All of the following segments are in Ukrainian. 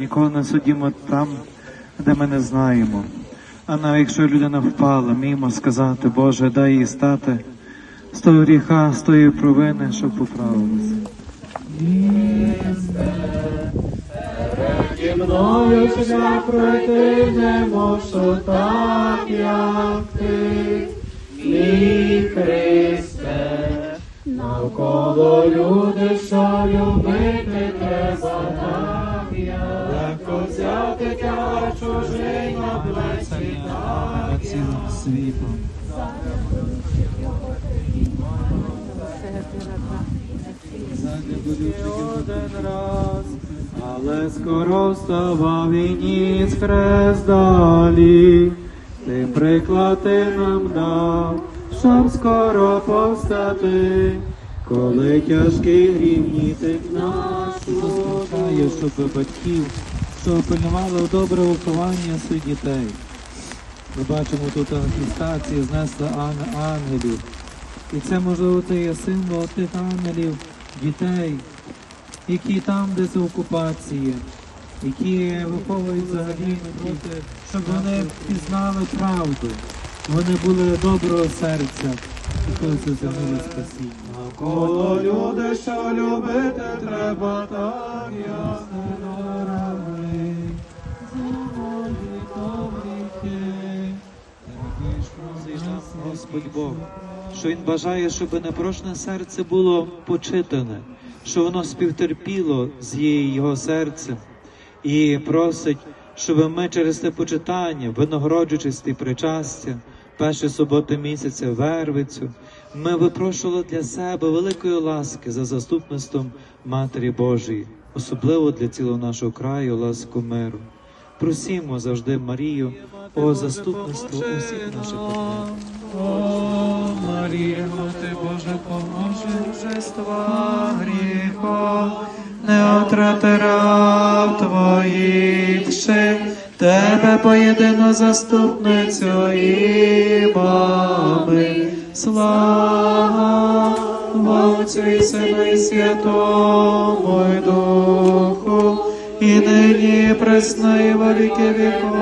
Ніколи не судімо там, де ми не знаємо. А навіть якщо людина впала, мімо сказати, Боже, дай їй стати з того гріха, з тої провини, щоб поправилася. Мною шлях пройти не можу так, як ти, мій Христе, навколо люди, що любити тягар чужий на плечі так, цілим світом. Задля болючих один раз, але скоро вставав і ніс хрест далі. Ти приклад ти нам дав, щоб скоро повстати, коли тяжкий грівнітик наш Закликаю, щоб батьків, що пильнували добре виховання своїх дітей. Ми бачимо тут атестації, знесли ан- ангелів. І це, можливо, це є символ тих ангелів, дітей, які там, де з окупації, які виховують взагалі щоб вони пізнали правду. Вони були доброго серця, і коли це звернули спасіння. Коло люди, що любити треба так, як Господь Бог, що Він бажає, щоб непрошне серце було почитане, що воно співтерпіло з його серцем і просить, щоб ми через це почитання, винагороджуючись ті причастя, перші суботи місяця Вервицю, ми випрошували для себе великої ласки за заступництвом Матері Божої, особливо для цілого нашого краю, ласку миру. Просімо завжди Марію о заступництво усіх наших потреб. О, Марія, Мати Божа, поможи жества гріха, не отрати твоїх ще, тебе поєдину заступницю і мами. Слава Отцю і Сину і Святому Духу, і нині і пресно і во віки віков.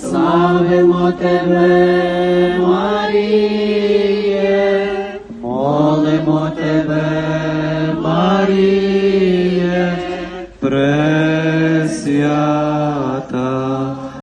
Славимо тебе, Маріє, молимо тебе, Маріє, пресвята.